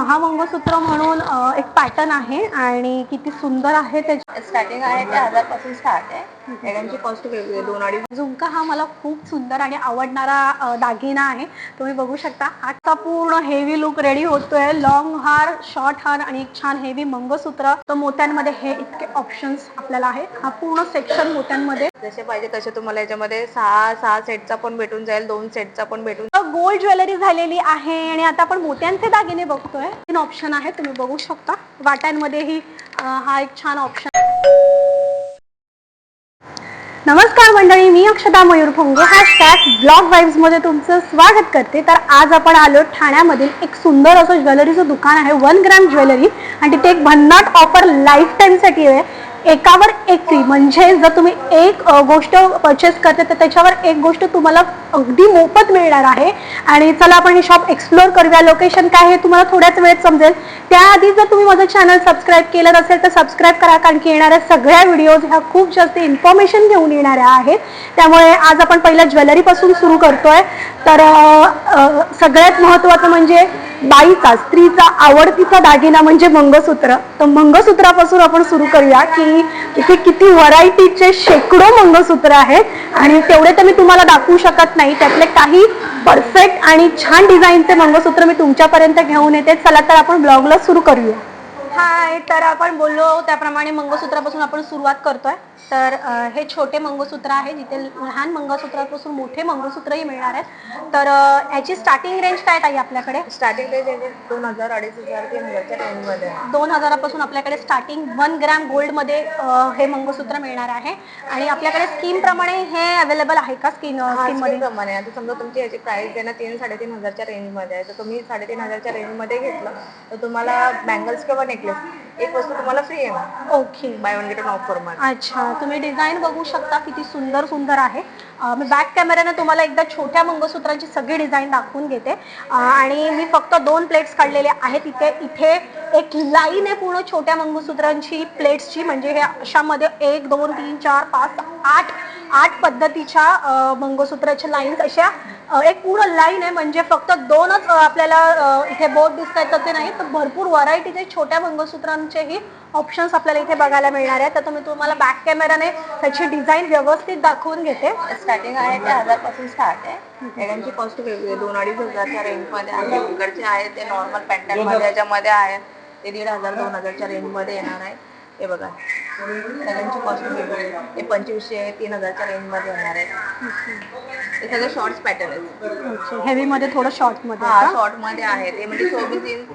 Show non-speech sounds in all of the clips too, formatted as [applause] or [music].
महामंगसूत्र म्हणून एक पॅटर्न आहे आणि किती सुंदर आहे त्याची स्टार्टिंग आहे ते हजारपासून स्टार्ट आहे. त्यांची कॉस्ट वेगळी आहे दोन अडीच झुमका हा मला खूप सुंदर आणि आवडणारा दागिना आहे. तुम्ही बघू शकता आता पूर्ण हेवी लुक रेडी होतोय. लॉंग हार शॉर्ट हार आणि एक छान हेवी मंगळसूत्र. तर मोत्यांमध्ये हे इतके ऑप्शन्स आपल्याला आहेत. हा पूर्ण सेक्शन मोत्यांमध्ये. जसे पाहिजे तसे तुम्हाला याच्यामध्ये सहा सहा सेटचा पण भेटून जाईल दोन सेटचा पण भेटून गोल्ड ज्वेलरी झालेली आहे आणि आता आपण मोत्यांचे दागिने बघतोय. तीन ऑप्शन आहे तुम्ही बघू शकता. वाट्यांमध्येही हा एक छान ऑप्शन नमस्कार मंडळी मी अक्षता मयूर भोंगे हॅशटॅग ब्लॉग वाईब्समध्ये तुमचं स्वागत करते. तर आज आपण आलो ठाण्यामधील एक सुंदर असं ज्वेलरीचं दुकान आहे. One gram jewellery. आणि तिथे एक भन्नाट ऑफर लाईफ टाईमसाठी आहे. एकावर एक फ्री म्हणजे जर तुम्ही एक गोष्ट परचेस करते तर त्याच्यावर एक गोष्ट तुम्हाला अगदी मोफत मिळणार आहे. आणि चला आपण हे शॉप एक्सप्लोर करूया. लोकेशन काय हे तुम्हाला थोड्याच वेळेत समजेल. त्याआधी जर तुम्ही माझं चॅनल सबस्क्राईब केलं नसेल तर सबस्क्राईब करा. कारण की येणाऱ्या सगळ्या व्हिडिओज ह्या खूप जास्त इन्फॉर्मेशन घेऊन येणाऱ्या आहेत. त्यामुळे आज आपण पहिल्या ज्वेलरीपासून सुरू करतोय. तर सगळ्यात महत्त्वाचं म्हणजे बाईचा स्त्रीचा आवडतीचा दागिना म्हणजे मंगळसूत्र. तर मंगळसूत्रापासून आपण सुरू करूया की इथे किती व्हरायटीचे शेकडो मंगळसूत्र आहेत. आणि तेवढे तर मी तुम्हाला दाखवू शकत नाही. त्यातले काही परफेक्ट आणि छान डिझाईनचे मंगळसूत्र मी तुमच्यापर्यंत घेऊन येते. चला तर आपण ब्लॉगला सुरू करूया. हाय तर आपण बोललो त्याप्रमाणे मंगळसूत्रापासून आपण सुरुवात करतोय. तर हे छोटे मंगळसूत्र आहे जिथे लहान मंगळसूत्रापासून मोठे मंगळसूत्रही मिळणार आहेत. तर याची स्टार्टिंग रेंज काय ताई आपल्याकडे? स्टार्टिंग रेंज दोन हजार अडीच हजारमध्ये. दोन हजारापासून आपल्याकडे स्टार्टिंग वन ग्रॅम गोल्डमध्ये हे मंगळसूत्र मिळणार आहे. आणि आपल्याकडे स्कीम प्रमाणे हे अवेलेबल आहे का स्कीन स्कीममध्ये scheme प्रमाणे. आता समजा तुमची याची प्राइस आहे ना तीन साडेतीन हजारच्या रेंजमध्ये आहे. तर तुम्ही साडेतीन हजारच्या रेंजमध्ये घेतलं तर तुम्हाला बँगल्स किंवा नेकलेस एक वस्तू तुम्हाला फ्री आहे ओके बाय वन गेट ऑफरमध्ये अच्छा तुम्ही डिझाईन बघू शकता किती सुंदर सुंदर आहे. अं, मी बॅक कॅमेऱ्याने तुम्हाला एकदा छोट्या मंगळसूत्रांची सगळी डिझाईन दाखवून घेते. अं, आणि मी फक्त दोन प्लेट्स काढलेले आहेत इथे. इथे एक लाईन आहे पूर्ण छोट्या मंगळसूत्रांची प्लेट्सची म्हणजे हे अशामध्ये एक दोन तीन चार पाच आठ आठ पद्धतीच्या मंगळसूत्राच्या लाईन्स अशा एक पूर्ण लाईन आहे. म्हणजे फक्त दोनच आपल्याला इथे बोर्ड दिसत आहेत तर ते नाही तर भरपूर व्हरायटीचे छोट्या मंगळसूत्रांचेही ऑप्शन्स आपल्याला इथे बघायला मिळणार आहेत. तर तुम्ही तुम्हाला बॅक कॅमेराने त्याची डिझाईन व्यवस्थित दाखवून घेते. स्टार्टिंग आहे ते हजारपासून स्टार्ट आहे. त्यांची कॉस्ट वेगळी आहे. दोन अडीच हजारच्या रेंजमध्ये आहे. इकडचे आहे ते नॉर्मल पॅन्टनमध्ये. याच्यामध्ये आहे ते दीड हजार दोन हजारच्या रेंजमध्ये येणार आहे. हे बघा. सगळ्यांची कॉस्ट वेगळी. हे पंचवीसशे तीन हजारच्या रेंजमध्ये येणार आहे. हे सगळे शॉर्ट्स पॅटर्न आहेत. हेवी मध्ये थोडं शॉर्टमध्ये हा? शॉर्टमध्ये आहे ते म्हणजे चोवीस इंच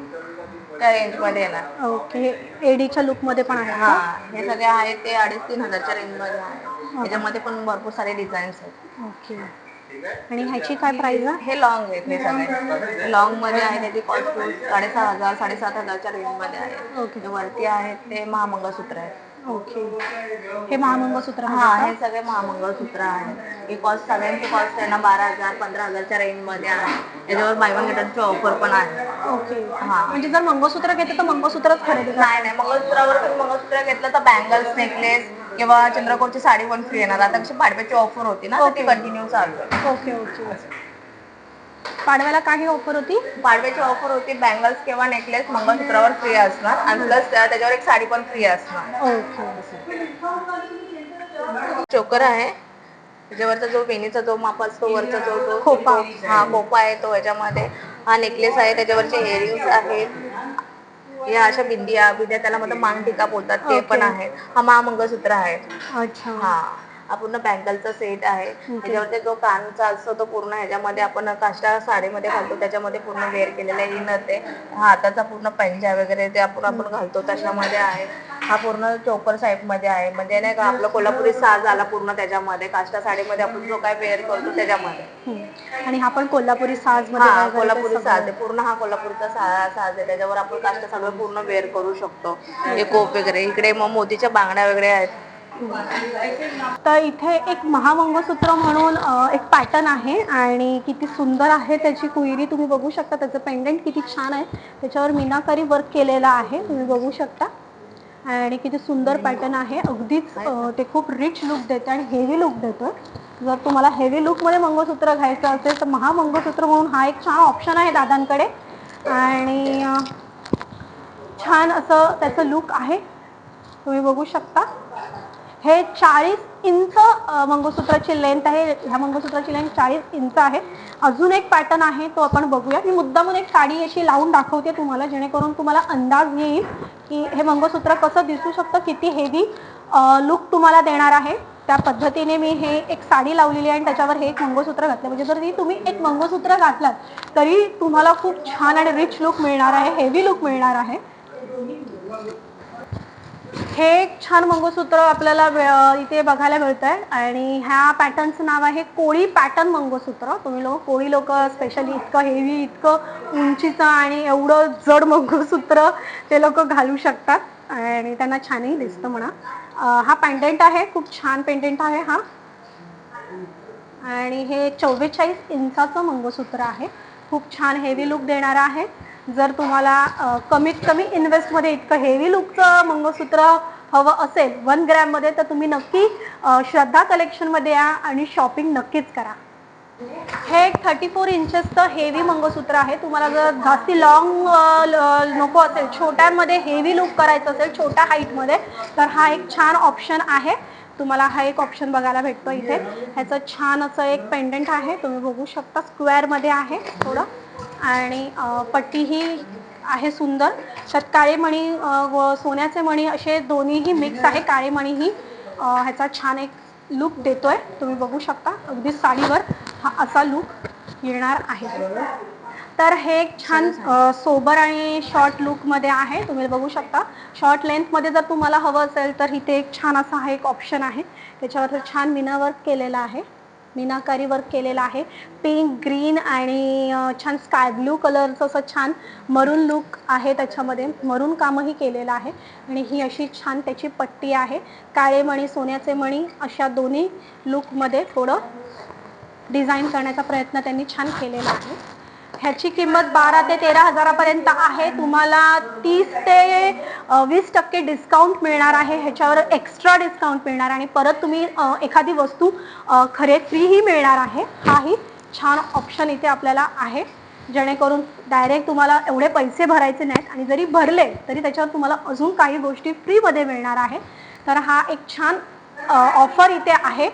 त्या रेंजमध्ये येणार ओके एडीच्या लुकमध्ये पण आहे हा? हे सगळे आहेत. ते अडीच तीन हजारच्या रेंजमध्ये आहे त्याच्यामध्ये पण भरपूर सारे डिझाईन्स आहेत. ओके आणि ह्याची काय प्राइस आहे? हे लॉंग आहेत हे सगळे. लॉंगमध्ये आहे त्याची कॉस्ट साडेसहा हजार साडेसात हजारच्या रेंजमध्ये आहे. ओके. जे वरती आहेत ते महामंगळसूत्र आहेत. ओके. हे महामंगळसूत्र हा हे सगळे महामंगळसूत्र आहेत. ही कॉस्ट सगळ्यांची कॉस्ट आहे ना बारा हजार पंधरा हजारच्या रेंजमध्ये आहे. याच्यावर बाय वन ऑफर पण आहे. ओके. हा. म्हणजे जर मंगळसूत्र घेते तर मंगळसूत्रच खरेदी नाही नाही मंगळसूत्रावर तुम्ही मंगळसूत्र घेतलं तर बँगल्स नेकलेस किंवा चंद्रकोरची साडी पण फ्री येणार? आता कशी पाडव्याची ऑफर होती ना तर ती कंटिन्यू चालू आहे. ओके ओके पाडव्याला काही ऑफर होती? पाडव्याची ऑफर होती बँगल्स किंवा नेकलेस मंगळसूत्रावर फ्री असणार. आणि प्लस त्याच्यावर एक साडी पण फ्री असणार. ओके चोकर आहे. त्याच्यावरचा जो वेणीचा जो माप असतो वरचा जो तो खोपा. हा खोपा आहे तो याच्यामध्ये. हा नेकलेस आहे त्याच्यावरचे इयरिंग्स आहेत. या अशा बिंदिया बिंदिया त्याला मतलब मांग टिका बोलतात ते पण Okay. आहे हा महामंगळसूत्र आहे. अच्छा. हा. हा पूर्ण बँगलचा सेट आहे. त्याच्यावरती जो कानचा असतो तो पूर्ण ह्याच्यामध्ये आपण काष्टा साडीमध्ये घालतो त्याच्यामध्ये पूर्ण वेअर केलेला आहे. इनर ते हा हाताचा पूर्ण पंजा वगैरे ते आपण आपण घालतो त्याच्यामध्ये आहे. हा पूर्ण चोकर साईडमध्ये आहे. म्हणजे नाही का आपलं कोल्हापुरी साज आला पूर्ण त्याच्यामध्ये. काष्टा साडीमध्ये आपण जो काय वेअर करतो त्याच्यामध्ये. आणि हा पण कोल्हापुरी साज हा कोल्हापुरी. साज आहे. पूर्ण हा कोल्हापूरचा साज आहे. त्याच्यावर आपण काष्टा सगळं पूर्ण वेअर करू शकतो. हे कोप वगैरे. इकडे मग मोतीच्या बांगड्या वगैरे आहेत. तर इथे एक महामंगळसूत्र म्हणून एक पॅटर्न आहे आणि किती सुंदर आहे त्याची कुईरी तुम्ही बघू शकता. त्याचं पेंडंट किती छान आहे. त्याच्यावर मीनाकारी वर्क केलेलं आहे. तुम्ही बघू शकता. आणि किती सुंदर पॅटर्न आहे. अगदीच ते खूप रिच लुक देते आणि हेवी लुक देतं जर तुम्हाला हेवी लुकमध्ये मंगळसूत्र घ्यायचं असेल तर महामंगळसूत्र म्हणून हा एक छान ऑप्शन आहे दादांकडे. आणि छान असं त्याचं लुक आहे. तुम्ही बघू शकता. हे चाळीस इंच मंगळसूत्राची लेंथ आहे. ह्या मंगळसूत्राची लेंथ चाळीस इंच आहे. अजून एक पॅटर्न आहे तो आपण बघूया. मी मुद्दामून एक साडी अशी लावून दाखवते तुम्हाला जेणेकरून तुम्हाला अंदाज येईल की हे मंगळसूत्र कसं दिसू शकतं किती हेवी लुक तुम्हाला देणार आहे. त्या पद्धतीने मी हे एक साडी लावलेली आहे आणि त्याच्यावर हे एक मंगळसूत्र घातलं म्हणजे जर तुम्ही एक मंगळसूत्र घातलात तरी तुम्हाला खूप छान आणि रिच लुक मिळणार आहे हेवी लुक मिळणार आहे. हे एक छान मंगळसूत्र आपल्याला इथे बघायला मिळत आहे आणि ह्या पॅटर्नचं नाव आहे कोळी पॅटर्न मंगळसूत्र. तुम्ही लोक कोळी लोक स्पेशली इतकं हेवी इतकं उंचीचं आणि एवढं जड मंगळसूत्र ते लोक घालू शकतात. आणि त्यांना छानही दिसतं म्हणा. हा पेंडेंट आहे. खूप छान पेंडेंट आहे हा. आणि हे चव्वेचाळीस इंचाचं मंगळसूत्र आहे. खूप छान हेवी लुक देणारं आहे. जर तुम्हाला कमीत कमी इन्व्हेस्टमध्ये इतकं हेवी लुकचं मंगळसूत्र हवं असेल वन ग्रॅममध्ये तर तुम्ही नक्की श्रद्धा कलेक्शनमध्ये या आणि शॉपिंग नक्कीच करा. हे एक थर्टी फोर इंचेसचं हेवी मंगळसूत्र आहे. तुम्हाला जर जास्ती लॉंग नको असेल छोट्यांमध्ये हेवी लुक करायचं असेल छोट्या हाईटमध्ये तर हा एक छान ऑप्शन आहे. तुम्हाला हा एक ऑप्शन बघायला भेटतो इथे. ह्याचं छान असं एक पेंडंट आहे. तुम्ही बघू शकता स्क्वेअरमध्ये आहे थोडं. आणि पट्टीही आहे सुंदर. त्यात काळे मणी व सोन्याचे मणी असे दोन्हीही मिक्स आहे. काळे मणी ही ह्याचा छान एक लुक देतोय. तुम्ही बघू शकता. अगदी साडीवर हा असा लुक येणार आहे. तर हे एक छान सोबर आणि शॉर्ट लुकमध्ये आहे. तुम्ही बघू शकता. शॉर्ट लेंथमध्ये जर तुम्हाला हवं असेल तर इथे एक छान असा हा एक ऑप्शन आहे. त्याच्यावर छान विनावर्क केलेला आहे. मीनाकारी वर्क केलेलं आहे. पिंक ग्रीन आणि छान स्काय ब्लू कलरचं असं छान मरून लुक आहे त्याच्यामध्ये. मरून कामही केलेलं आहे आणि ही अशी छान त्याची पट्टी आहे. काळे मणी सोन्याचे मणी अशा दोन्ही लुकमध्ये थोडं डिझाईन करण्याचा प्रयत्न त्यांनी छान केलेला आहे. ह्याची किंमत बारा ते तेरा हजारापर्यंत आहे. तुम्हाला तीस ते वीस टक्के डिस्काउंट मिळणार आहे. ह्याच्यावर एक्स्ट्रा डिस्काउंट मिळणार आणि परत तुम्ही एखादी वस्तू खरे फ्रीही मिळणार आहे. हाही छान ऑप्शन इथे आपल्याला आहे. जेणेकरून डायरेक्ट तुम्हाला एवढे पैसे भरायचे नाहीत आणि जरी भरले तरी त्याच्यावर तुम्हाला अजून काही गोष्टी फ्रीमध्ये मिळणार आहे. तर हा एक छान ऑफर इथे आहे.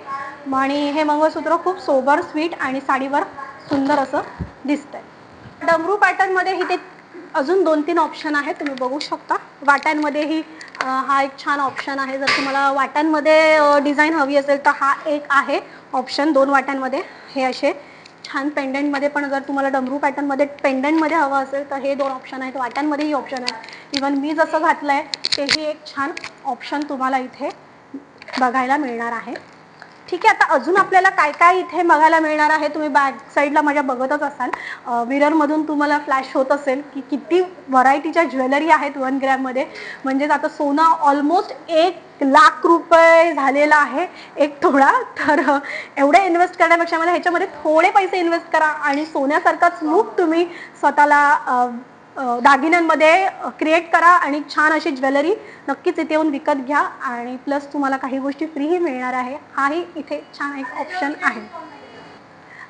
आणि हे मंगळसूत्र खूप सोबर स्वीट आणि साडीवर सुंदर असं दिसतंय. डमरू पॅटर्नमध्ये इथे अजून दोन तीन ऑप्शन आहेत तुम्ही बघू शकता. वाट्यांमध्येही हा एक छान ऑप्शन आहे. जर तुम्हाला वाट्यांमध्ये डिझाईन हवी असेल तर हा एक आहे ऑप्शन दोन वाट्यांमध्ये. हे असे छान पेंडंटमध्ये पण जर तुम्हाला डमरू पॅटर्नमध्ये पेंडंटमध्ये हवं असेल तर हे दोन ऑप्शन आहेत. वाट्यांमध्येही ऑप्शन आहे. इवन मी जसं घातलं आहे तेही एक छान ऑप्शन तुम्हाला इथे बघायला मिळणार आहे. ठीक आहे आता अजून आपल्याला काय काय इथे बघायला मिळणार आहे? तुम्ही बॅक साईडला माझ्या बघतच असाल. विररमधून तुम्हाला फ्लॅश होत असेल की किती व्हरायटीच्या ज्वेलरी आहेत वन ग्रॅममध्ये म्हणजेच आता सोनं ऑलमोस्ट एक लाख रुपये झालेला आहे एक थोडा. तर एवढं एवढे इन्व्हेस्ट करण्यापेक्षा मला ह्याच्यामध्ये थोडे पैसे इन्व्हेस्ट करा आणि सोन्यासारखाच लूक तुम्ही स्वतःला दागिन्यांमध्ये क्रिएट करा आणि छान अशी ज्वेलरी नक्कीच इथे येऊन विकत घ्या. आणि प्लस तुम्हाला काही गोष्टी फ्रीही मिळणार आहे. हाही इथे छान एक ऑप्शन आहे.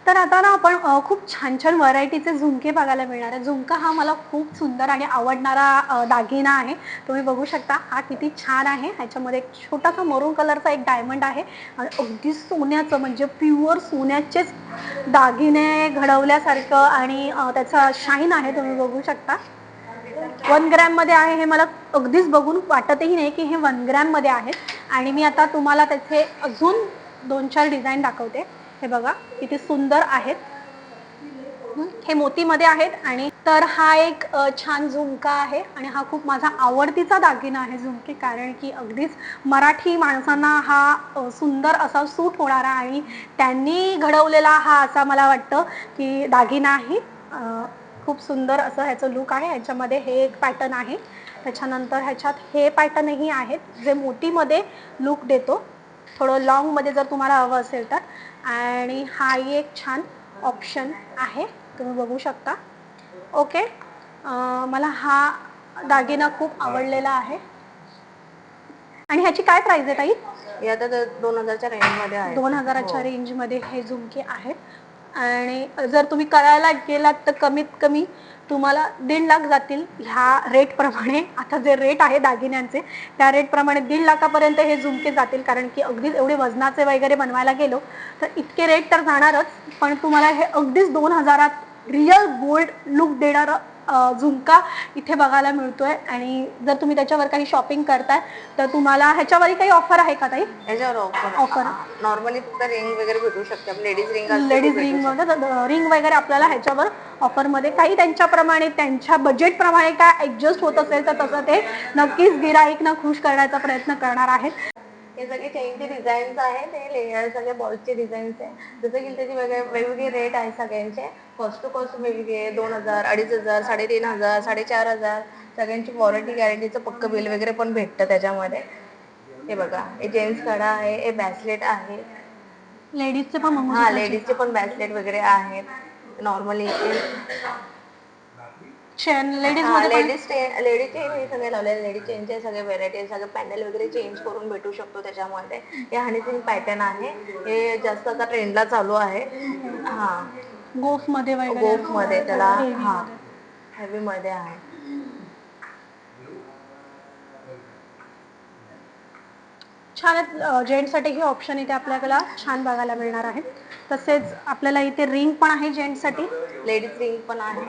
तर आता ना आपण खूप छान छान व्हरायटीचे झुमके बघायला मिळणार आहे झुमका हा मला खूप सुंदर आणि आवडणारा दागिना आहे. तुम्ही बघू शकता हा किती छान आहे. ह्याच्यामध्ये एक छोटासा मरून कलरचा एक डायमंड आहे. आणि अगदी सोन्याचं म्हणजे प्युअर सोन्याचेच दागिने घडवल्यासारखं आणि त्याचा शाईन आहे. तुम्ही बघू शकता. वन ग्रॅममध्ये आहे हे मला अगदीच बघून वाटतही नाही की हे वन ग्रॅममध्ये आहे. आणि मी आता तुम्हाला त्याचे अजून दोन चार डिझाईन दाखवते. हे बघा किती सुंदर आहेत. हे मोतीमध्ये आहेत आणि तर हा एक छान झुमका आहे आणि हा खूप माझा आवडतीचा दागिना आहे झुमके कारण की अगदीच मराठी माणसांना हा सुंदर असा सूट होणारा आणि त्यांनी घडवलेला हा असा मला वाटतं की दागिना आहे खूप सुंदर असं ह्याचं लुक आहे. ह्याच्यामध्ये हे एक पॅटर्न आहे. त्याच्यानंतर ह्याच्यात हे पॅटर्नही आहेत जे मोतीमध्ये लुक देतो. थोडं लॉंगमध्ये जर तुम्हाला हवं असेल तर. आणि हाही एक छान ऑप्शन आहे. तुम्ही बघू शकता. ओके मला हा दागिना खूप आवडलेला आहे. आणि ह्याची काय प्राइस आहे ताई? हे तर दोन हजारच्या रेंजमध्ये आहे. दोन हजाराच्या हो. रेंजमध्ये हे झुमके आहेत. आणि जर तुम्ही करायला गेलात तर कमीत कमी तुम्हाला दीड लाख जातील. ह्या रेटप्रमाणे आता जे रेट आहे दागिन्यांचे त्या रेटप्रमाणे दीड लाखापर्यंत हे झुमके जातील. कारण की अगदीच एवढे वजनाचे वगैरे बनवायला गेलो तर इतके रेट तर जाणारच पण तुम्हाला हे अगदीच दोन हजारात रिअल गोल्ड लुक देणारं झुमका इथे बघायला मिळतोय. आणि जर तुम्ही त्याच्यावर काही शॉपिंग करताय तर तुम्हाला ह्याच्यावरही काही ऑफर आहे का ताई? याच्यावर ऑफर Offer. नॉर्मली फक्त रिंग वगैरे भेटू शकते. Ladies ring ladies ring ring वगैरे आपल्याला ह्याच्यावर ऑफरमध्ये काही त्यांच्याप्रमाणे त्यांच्या बजेटप्रमाणे काय ऍडजस्ट होत असेल तर तसं ते नक्कीच गिराईकना खुश करण्याचा प्रयत्न करणार आहेत. हे सगळे चेनचे डिझाईन्स आहेत हे लेअर सगळे बॉल्सचे डिझाईन्स आहे जसं की त्याचे वेगळे वेगवेगळे रेट आहे सगळ्यांचे. कॉस्ट टू कॉस्ट वेगवेगळे दोन हजार अडीच हजार साडेतीन हजार साडेचार हजार. सगळ्यांची वॉरंटी गॅरंटीचं पक्क बिल वगैरे पण भेटतं त्याच्यामध्ये. हे बघा हे जेंट्स कडा आहे हे बॅसलेट आहे. लेडीजचे पण हा लेडीजचे पण बॅसलेट वगैरे आहेत. नॉर्मली चेन लेडीज हा मध्ये लेडीज लेडीज चेन हे सगळे लावलेले लेडीज चेनचे सगळे व्हेरायटी सगळे पॅनल वगैरे चेंज करून भेटू शकतो त्याच्यामध्ये. हे हनीसिंग पॅटर्न आहे. हे जास्त आता ट्रेंडला चालू आहे. हा. गोफमध्ये वगैरे गोफमध्ये. त्याला हा. हेवी मध्ये आहे. छान जेंट्ससाठी ही ऑप्शन इथे आपल्याला छान बघायला मिळणार आहे. तसेच आपल्याला इथे रिंग पण आहे जेंट्ससाठी लेडीज रिंग पण आहे.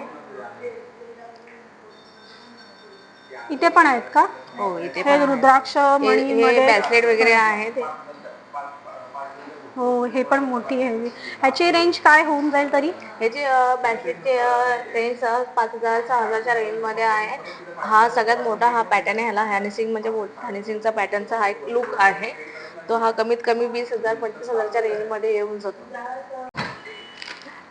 इथे पण आहेत का? हो इथे हे रुद्राक्ष हे मणीमध्ये बॅसलेट वगैरे आहेत हो हे पण मोठी आहे. ह्याची रेंज काय होऊन जाईल तरी? ह्याची बॅसलेटचे रेंज पाच हजार सहा हजारच्या रेंजमध्ये आहे. हा सगळ्यात मोठा हा पॅटर्न आहे. ह्याला हॅनिसिंग म्हणजे हॅनिसिंगचा पॅटर्नचा हा एक लुक आहे. तो हा कमीत कमी वीस हजार पंचवीस हजारच्या रेंजमध्ये येऊन जातो.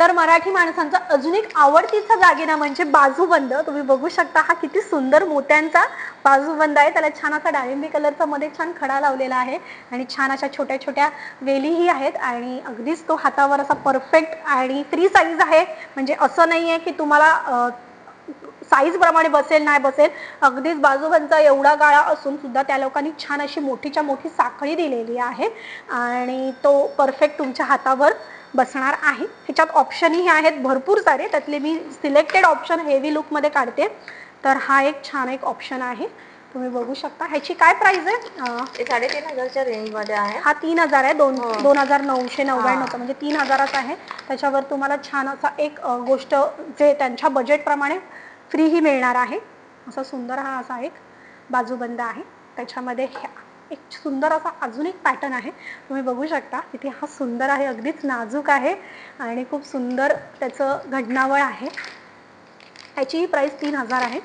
तर मराठी माणसांचा अजून एक आवडतीचा दागिना म्हणजे बाजूबंद. तुम्ही बघू शकता हा किती सुंदर मोत्यांचा बाजूबंद आहे. त्याला छान असा डाळिंबी कलरचा मध्ये छान खडा लावलेला आहे आणि छान अशा छोट्या छोट्या वेलीही आहेत आणि अगदीच तो हातावर असा परफेक्ट आणि फ्री साईज आहे. म्हणजे असं नाही आहे की तुम्हाला साईज प्रमाणे बसेल नाही बसेल. अगदीच बाजूबंदचा एवढा गाळा असून सुद्धा त्या लोकांनी छान अशी मोठीच्या मोठी साखळी दिलेली आहे. आणि तो परफेक्ट तुमच्या हातावर बसणार आहे. ह्याच्यात ऑप्शनही आहेत भरपूर सारे. त्यातले मी सिलेक्टेड ऑप्शन हेवी लुकमध्ये काढते. तर हा एक छान एक ऑप्शन आहे. तुम्ही बघू शकता. ह्याची काय प्राइस आहे? साडेतीन हजारच्या रेंजमध्ये आहे. हा तीन हजार आहे. दोन हो. दोन हजार नऊशे नव्याण्णवचा म्हणजे तीन हजाराचा आहे. त्याच्यावर तुम्हाला छान असा एक गोष्ट जे त्यांच्या बजेटप्रमाणे फ्रीही मिळणार आहे. असा सुंदर हा असा एक बाजूबंद आहे. त्याच्यामध्ये ह्या- एक सुंदर असा अजून एक पॅटर्न आहे. तुम्ही बघू शकता इथे हा सुंदर आहे अगदीच नाजूक आहे आणि खूप सुंदर त्याचं घडणावळ आहे. त्याचीही प्राईस तीन हजार आहे.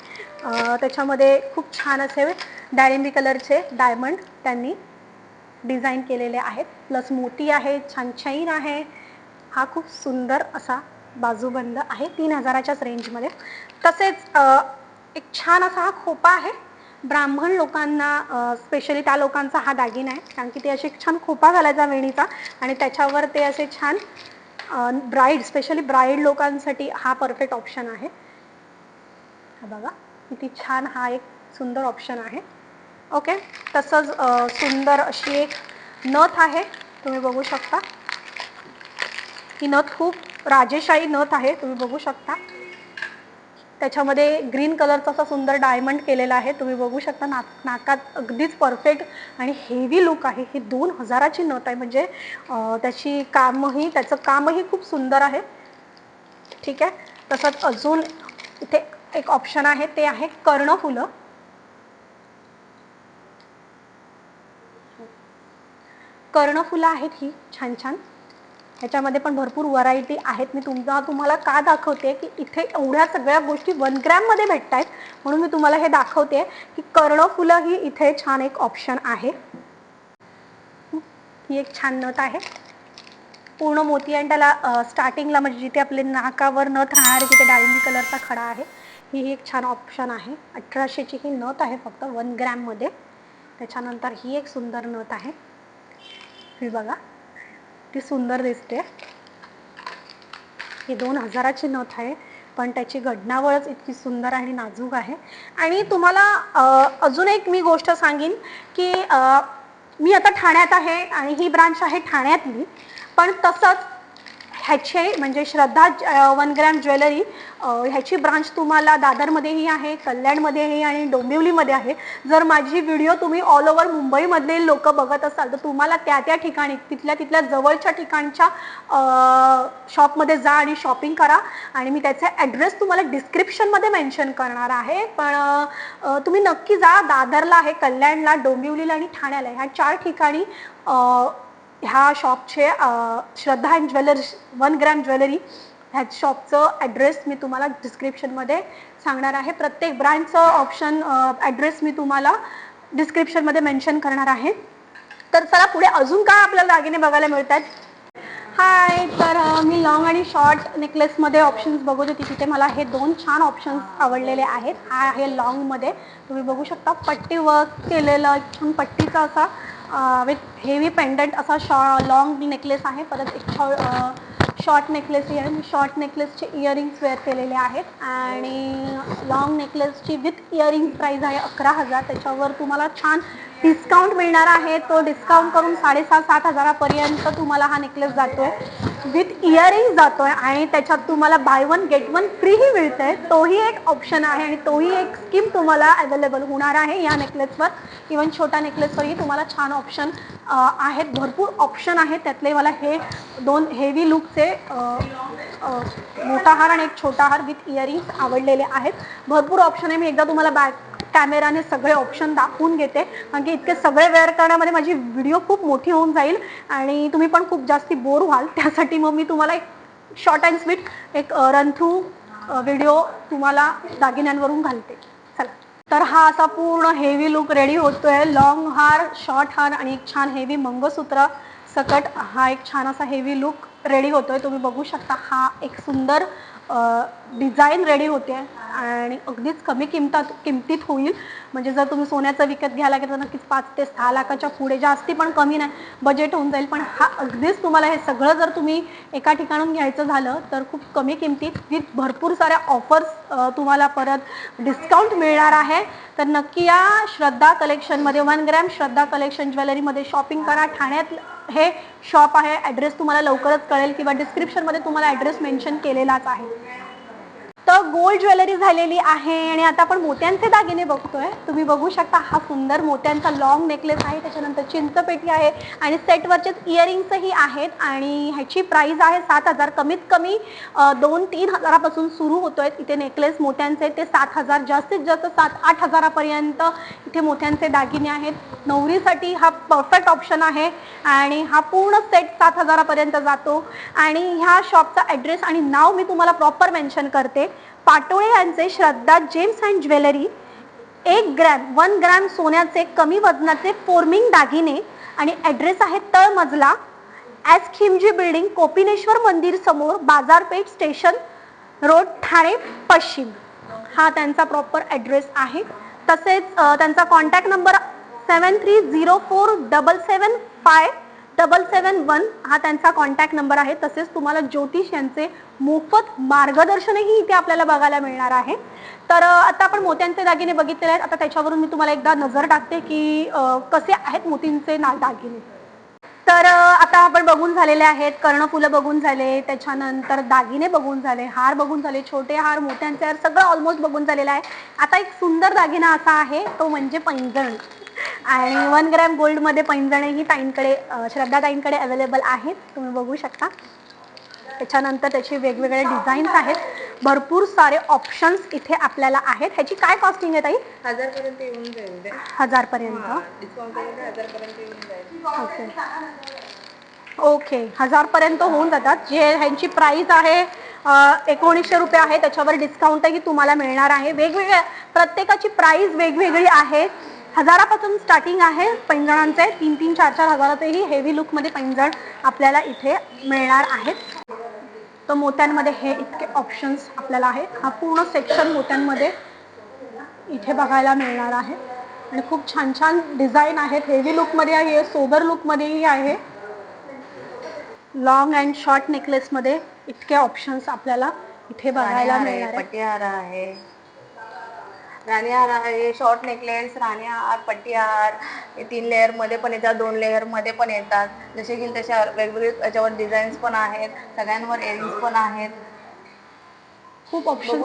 त्याच्यामध्ये खूप छान असे डाळिंबी कलरचे डायमंड त्यांनी डिझाईन केलेले आहेत. प्लस मोती आहे छान चैन आहे. हा खूप सुंदर असा बाजूबंद आहे तीन हजाराच्याच रेंजमध्ये तसेच एक छान असा हा खोपा आहे. ब्राह्मण लोकांना स्पेशली त्या लोकांचा हा दागिना आहे. कारण की ते असे छान खोपा घालायचा वेणीचा आणि त्याच्यावर ते असे छान ब्राईड स्पेशली ब्राईड लोकांसाठी हा परफेक्ट ऑप्शन आहे. हा बघा किती छान हा एक सुंदर ऑप्शन आहे. ओके तसंच सुंदर अशी एक नथ आहे. तुम्ही बघू शकता. ही नथ खूप राजेशाही नथ आहे. तुम्ही बघू शकता. त्याच्यामध्ये ग्रीन कलरचा असा सुंदर डायमंड केलेला आहे. तुम्ही बघू शकता नाक नाकात अगदीच परफेक्ट आणि हेवी लुक आहे. ही दोन हजाराची नट आहे. म्हणजे त्याची कामही त्याचं कामही खूप सुंदर आहे. ठीक आहे? तसंच अजून इथे एक ऑप्शन आहे. ते आहे कर्णफुलं. कर्णफुलं आहेत ही छान छान. ह्याच्यामध्ये पण भरपूर व्हरायटी आहेत. मी तुमचा तुम्हाला का दाखवते की इथे एवढ्या सगळ्या गोष्टी वन ग्रॅममध्ये भेटत आहेत म्हणून मी तुम्हाला हे दाखवते की कर्णफुलं ही इथे छान एक ऑप्शन आहे. ही एक छान नथ आहे. पूर्ण मोती आणि त्याला स्टार्टिंगला म्हणजे जिथे आपले नाकावर नथ राहणार तिथे डाळिंबी कलरचा खडा आहे. ही ही एक छान ऑप्शन आहे. अठराशेची ही नथ आहे फक्त वन ग्रॅममध्ये त्याच्यानंतर ही एक सुंदर नथ आहे. ही बघा. किती सुंदर दिसते. हे दोन हजाराची नथ आहे पण त्याची घडणावळच इतकी सुंदर आणि नाजूक आहे. आणि तुम्हाला अजून एक मी गोष्ट सांगेन की मी आता ठाण्यात आहे आणि ही ब्रांच आहे ठाण्यातली. पण तसंच ह्याचे म्हणजे श्रद्धा वन ग्रॅम ज्वेलरी ह्याची ब्रांच तुम्हाला दादरमध्येही आहे कल्याणमध्येही आणि डोंबिवलीमध्ये आहे. जर माझी व्हिडिओ तुम्ही ऑल ओव्हर मुंबईमधले लोक बघत असाल तर तुम्हाला त्या त्या ठिकाणी तिथल्या तिथल्या जवळच्या ठिकाणच्या शॉपमध्ये जा आणि शॉपिंग करा. आणि मी त्याचा ॲड्रेस तुम्हाला डिस्क्रिप्शनमध्ये मेन्शन करणार आहे. पण तुम्ही नक्की जा. दादरला आहे कल्याणला डोंबिवलीला आणि ठाण्याला ह्या चार ठिकाणी ह्या शॉपचे Shraddha and jewellers one gram jewellery ह्या शॉपचं ॲड्रेस मी तुम्हाला डिस्क्रिप्शनमध्ये सांगणार आहे. प्रत्येक ब्रँडचं ऑप्शन ॲड्रेस मी तुम्हाला डिस्क्रिप्शनमध्ये मेन्शन करणार आहे. तर चला पुढे अजून काय आपल्याला दागिने बघायला मिळतात? हाय तर मी लॉंग आणि शॉर्ट नेकलेसमध्ये ऑप्शन्स बघत होती तिथे मला हे दोन छान ऑप्शन्स आवडलेले आहेत. हा आहे लॉंगमध्ये तुम्ही बघू शकता पट्टी वर्क केलेलं छान पट्टीचा असा विथ हेवी पेंडंट असा शॉ लॉंग नेकलेस आहे. परत एक छॉ शॉर्ट नेकलेस आहे मी शॉर्ट नेकलेसचे इयरिंग्स वेअर केलेले आहेत. आणि लॉंग नेकलेसची विथ इयरिंग प्राईस आहे अकरा हजार. त्याच्यावर तुम्हाला छान डिस्काउंट मिळणार आहे. तो डिस्काउंट करून साडेसात सात हजारापर्यंत तुम्हाला हा नेकलेस जातोय. विथ इयरिंग जातोय आणि त्याच्यात तुम्हाला बाय वन गेट वन फ्रीही मिळतंय. तोही एक ऑप्शन आहे आणि तोही एक स्कीम तुम्हाला अवेलेबल होणार आहे या नेकलेसवर इवन छोट्या नेकलेसवरही तुम्हाला छान ऑप्शन आहेत. भरपूर ऑप्शन आहेत. त्यातले मला हे दोन हेवी लुकचे मोठा हार आणि एक छोटा हार विथ इयरिंग्स आवडलेले आहेत. भरपूर ऑप्शन आहे. मी एकदा तुम्हाला बॅक कॅमेराने सगळे ऑप्शन दाखवून घेते. कारण की इतके सगळे वेअर करण्यामध्ये माझी व्हिडिओ खूप मोठी होऊन जाईल. आणि तुम्ही पण खूप जास्ती बोर व्हाल. [laughs] त्यासाठी मग मी तुम्हाला एक शॉर्ट अँड स्वीट एक रन थ्रू व्हिडिओ तुम्हाला दागिन्यांवरून घालते. चला. तर हा असा पूर्ण हेवी लुक रेडी होतोय. लॉंग हार शॉर्ट हार आणि एक छान हेवी मंगळसूत्र सकट. हा एक छान असा हेवी लुक रेडी होतोय. तुम्ही बघू शकता हा एक सुंदर डिझाईन रेडी होते आणि अगदीच कमी किमतात किमतीत होईल. म्हणजे जर तुम्ही सोन्याचं विकत घ्यायला गेलं तर नक्कीच पाच ते सहा लाखाच्या पुढे जास्ती पण कमी नाही. बजेट होऊन जाईल. पण हा अगदीच तुम्हाला हे सगळं जर तुम्ही एका ठिकाणून घ्यायचं झालं तर खूप कमी किमतीत विथ भरपूर साऱ्या ऑफर्स तुम्हाला परत डिस्काउंट मिळणार आहे. तर नक्की या श्रद्धा कलेक्शनमध्ये वन ग्रॅम श्रद्धा कलेक्शन ज्वेलरीमध्ये शॉपिंग करा. ठाण्यात हे शॉप आहे ॲड्रेस तुम्हाला लवकरच कळेल किंवा डिस्क्रिप्शनमध्ये तुम्हाला ॲड्रेस मेन्शन केलेलाच आहे. तर गोल्ड ज्वेलरी झालेली आहे आणि आता आपण मोत्यांचे दागिने बघतोय. तुम्ही बघू शकता हा सुंदर मोत्यांचा लॉंग नेकलेस आहे त्याच्यानंतर चिंचपेटी आहे आणि सेटवरचेच इयरिंग्सही आहेत आणि ह्याची प्राईज आहे सात हजार. कमीत कमी दोन तीन हजारापासून सुरू होतोय इथे नेकलेस मोत्यांचे. ते सात हजार जास्तीत जास्त सात आठ हजारापर्यंत इथे मोत्यांचे दागिने आहेत. नवरीसाठी हा परफेक्ट ऑप्शन आहे आणि हा पूर्ण सेट सात हजारापर्यंत जातो. आणि ह्या शॉपचा ॲड्रेस आणि नाव मी तुम्हाला प्रॉपर मेन्शन करते. पाटोळे यांचे श्रद्धा जेम्स अँड ज्वेलरी एक ग्रॅम वन ग्रॅम सोन्याचे कमी वजनाचे फोर्मिंग दागिने आणि ॲड्रेस आहे तळमजला ॲस खिमजी बिल्डिंग कोपिनेश्वर मंदिर समोर बाजारपेठ स्टेशन रोड ठाणे पश्चिम. हा त्यांचा प्रॉपर ॲड्रेस आहे. तसेच त्यांचा contact number seven three zero four double seven five double seven one हा त्यांचा कॉन्टॅक्ट नंबर आहे. तसेच तुम्हाला ज्योतिष यांचे मोफत मार्गदर्शनही इथे आपल्याला बघायला मिळणार आहे. तर आता आपण मोत्यांचे दागिने बघितलेले आहेत. आता त्याच्यावरून मी तुम्हाला एकदा नजर टाकते की कसे आहेत मोतींचे ना दागिने. तर आता आपण बघून झालेले आहेत. कर्णफुलं बघून झाले त्याच्यानंतर दागिने बघून झाले हार बघून झाले छोटे हार मोठ्यांचे हार सगळं ऑलमोस्ट बघून झालेलं आहे. आता एक सुंदर दागिना असा आहे तो म्हणजे पैंजण. आणि वन ग्रॅम गोल्डमध्ये पैंजणे ही ताईंकडे श्रद्धा ताईंकडे अवेलेबल आहेत. तुम्ही बघू शकता. त्याच्यानंतर त्याचे वेगवेगळे डिझाईन्स आहेत. भरपूर सारे ऑप्शन्स इथे आपल्याला आहेत. ह्याची काय कॉस्टिंग आहे ताई? हजार पर्यंत येऊन जाईल हजारपर्यंत. ओके. ओके. हजारपर्यंत होऊन जातात. जे ह्यांची प्राइस आहे एकोणीसशे रुपये आहे त्याच्यावर डिस्काउंटही तुम्हाला मिळणार आहे. वेगवेगळ्या प्रत्येकाची प्राइस वेगवेगळी आहे. हजारापासून स्टार्टिंग आहे. पैंजणांचे तीन तीन चार चार हजाराचेही हेवी लुकमध्ये पैंजण आपल्याला इथे मिळणार आहेत. तर मोत्यांमध्ये हे इतके ऑप्शन्स आपल्याला आहेत. हा पूर्ण सेक्शन मोत्यांमध्ये इथे बघायला मिळणार आहे. आणि खूप छान छान डिझाईन आहेत. हेवी लुकमध्ये आहे सोबर लुकमध्येही आहे. लॉंग अँड शॉर्ट नेकलेसमध्ये इतके ऑप्शन्स आपल्याला इथे बघायला मिळणार आहे. राणी हार आहे शॉर्ट नेकलेस राणी हार पट्टी हार हे तीन लेअरमध्ये पण येतात दोन लेअरमध्ये पण येतात जसे की तशा वेगवेगळे त्याच्यावर डिझाईन्स पण आहेत सगळ्यांवर एरिंग्स पण आहेत खूप ऑप्शन.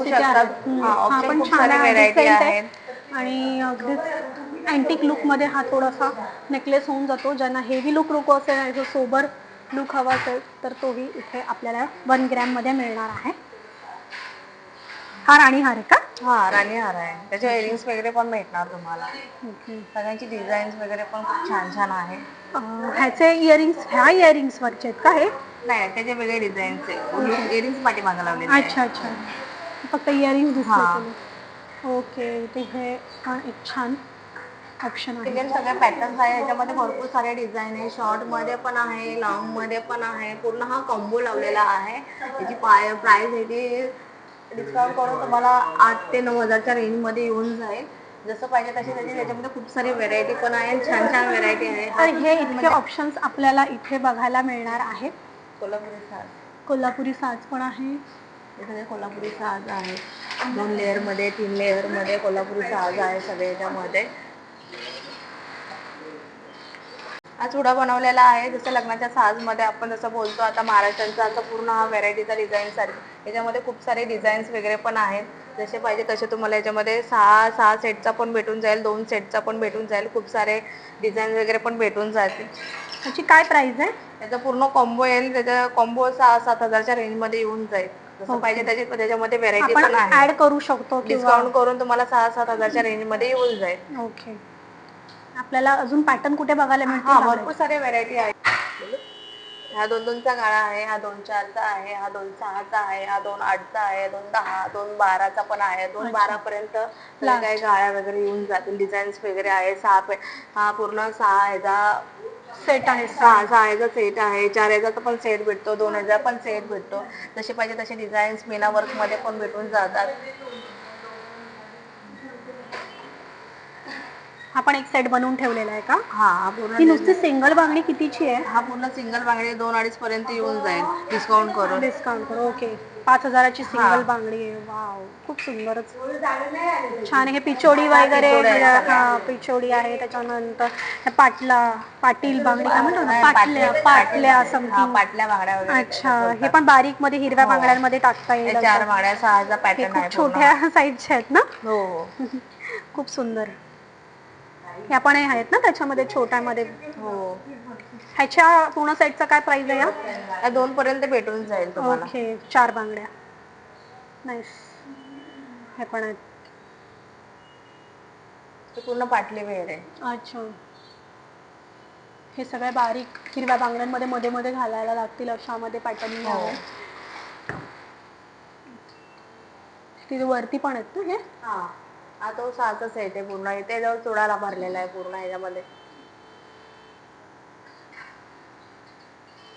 हा, हा पण खूप छान आहे. आहेत. आणि अगदीच अँटिक लुकमध्ये हा थोडासा नेकलेस होऊन जातो ज्यांना हेवी लुक नको असेल आणि जो सोबर लुक हवा असेल तर तोही इथे आपल्याला वन ग्रॅममध्ये मिळणार आहे हा राणी हार आहे का? हा राणी हार आहे. त्याचे एरिंग्स वगैरे पण भेटणार तुम्हाला. सगळ्यांची डिझाईन्स वगैरे पण खूप छान छान आहे. अं, ह्याचे इयरिंग्स ह्या इयरिंग्सवरचे आहेत का हे? नाही त्याचे वेगळे डिझाईन्स आहे एरिंग्स पाठीमागे लावलेले आहे. अच्छा अच्छा. फक्त इयरिंग्स हा. दिसले ओके ते हे पण एक छान ऑप्शन आहे. त्याच्यात सगळे पॅटर्न्स आहे याच्यामध्ये भरपूर सारे डिझाईन आहे. शॉर्टमध्ये पण आहे लॉंगमध्ये पण आहे. पूर्ण हा कॉम्बो लावलेला आहे. त्याची प्राइस आहे ती डिस्काउंट करून तुम्हाला आठ ते नऊ हजारच्या रेंजमध्ये येऊन जाईल. जसं पाहिजे तशी त्याची त्याच्यामध्ये खूप सारी व्हेरायटी पण आहे छान छान व्हेरायटी आहे. तर हे इतके ऑप्शन्स आपल्याला इथे बघायला मिळणार आहेत कोल्हापुरी साज. कोल्हापुरी साज पण आहे. हे सगळे कोल्हापुरी साज आहे. दोन लेअरमध्ये तीन लेअरमध्ये कोल्हापुरी साज आहे सगळे याच्यामध्ये हा चुडा बनवलेला आहे. जसं लग्नाच्या साजमध्ये आपण जसं बोलतो आता महाराष्ट्रांचा असं पूर्ण हा व्हेरायटीचा डिझाईन सारखी. याच्यामध्ये खूप सारे डिझाईन्स वगैरे पण आहेत. जसे पाहिजे तसे तुम्हाला याच्यामध्ये सहा सहा सेटचा पण भेटून जाईल दोन सेटचा पण भेटून जाईल. खूप सारे डिझाईन वगैरे पण भेटून जातील. त्याची काय प्राइस आहे? त्याचा पूर्ण कॉम्बो येईल. त्याचा कॉम्बो सहा सात हजारच्या रेंजमध्ये येऊन जाईल. जसं पाहिजे त्याची त्याच्यामध्ये व्हेरायटी पण आहे. ऍड करू शकतो डिस्काउंट करून तुम्हाला सहा सात हजारच्या रेंजमध्ये येऊन जाईल. ओके आपल्याला अजून पॅटर्न कुठे बघायला हा भरपूर सारे व्हेरायटी आहेत. हा दोन दोनचा गाळा आहे हा दोन चारचा आहे हा दोन सहाचा आहे हा दोन आठचा आहे दोन दहा दोन बाराचा पण आहे. दोन बारा पर्यंत काही गाळ्या वगैरे येऊन जातील. डिझाईन्स वगैरे आहे सहा पे हा पूर्ण सहा ह्याचा सेट आहे. सहा सहा ह्याचा सेट आहे. चार ह्याचा पण सेट भेटतो. दोन ह्याचा पण सेट भेटतो. जसे पाहिजे तसे डिझाईन्स मीना वर्कमध्ये पण भेटून जातात. हा पण एक सेट बनवून ठेवलेला आहे का? हा हा ही पूर्ण नुसती सिंगल बांगडी कितीची आहे? हा पूर्ण सिंगल बांगडे दोन अडीच पर्यंत येऊन जाईल. डिस्काउंट करून. डिस्काउंट करू ओके पाच हजाराची सिंगल बांगडी आहे. वाव खूप सुंदरच. छान आहे. हे पिचोडी वगैरे पिचोडी आहे. म्हणजे, हा पिचोडी आहे. त्याच्यानंतर हे पाटला पाटील बांगडी काय म्हणतो ना? पाटल्या पाटल्या हा समथिंग पाटल्या बांगड्या वगैरे अच्छा. हे पण बारीकमध्ये हिरव्या बांगड्यांमध्ये टाकता येईल हे चार बांगड्या सहाचा हे पॅटर्न आहे खूप पूर्ण. छोट्या [laughs] साईजच्या आहेत ना? हो हो. [laughs] खूप सुंदर. ह्या पण हे आहेत ना त्याच्यामध्ये छोट्यामध्ये. हो. ह्याच्या पूर्ण सेटचा काय प्राइस आहे या? या दोन पर्यंत भेटून जाईल तुम्हाला. ओके चार बांगड्या. नाईस हे पण आहेत. ते पूर्ण पाटली वेळ आहे. अच्छा. हे सगळ्या बारीक हिरव्या बांगड्यांमध्ये मध्ये मध्ये घालायला लागतील अशामध्ये पॅटर्निंग हो. तिथे वरती पण आहेत ना हे? हा. हा तो सहाचा आहे ते पूर्ण. इथे जवळ चुडाला भरलेला आहे पूर्ण ह्याच्यामध्ये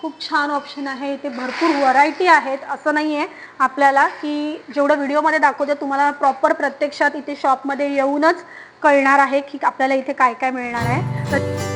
खूप छान ऑप्शन आहे. इथे भरपूर व्हरायटी आहेत. असं नाही आहे आपल्याला की जेवढं व्हिडिओमध्ये दाखवते तुम्हाला प्रॉपर प्रत्यक्षात इथे शॉपमध्ये येऊनच कळणार आहे की आपल्याला इथे काय काय मिळणार आहे. तर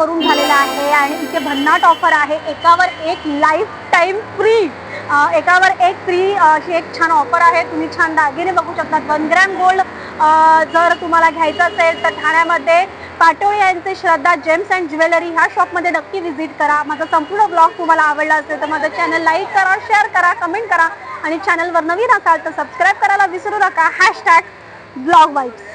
करून झालेला आहे आणि इथे भन्नाट ऑफर आहे. एकावर एक लाईफ टाईम फ्री एकावर एक फ्री अशी एक छान ऑफर आहे. तुम्ही छान दागिने बघू शकता वन ग्रॅम गोल्ड जर तुम्हाला घ्यायचं असेल तर ठाण्यामध्ये पाटोळे यांचे श्रद्धा जेम्स अँड ज्वेलरी ह्या शॉपमध्ये नक्की व्हिजिट करा. माझा संपूर्ण ब्लॉग तुम्हाला आवडला असेल तर माझं चॅनल लाईक करा शेअर करा कमेंट करा आणि चॅनलवर नवीन असाल तर सबस्क्राईब करायला विसरू नका. Hashtag blog vibes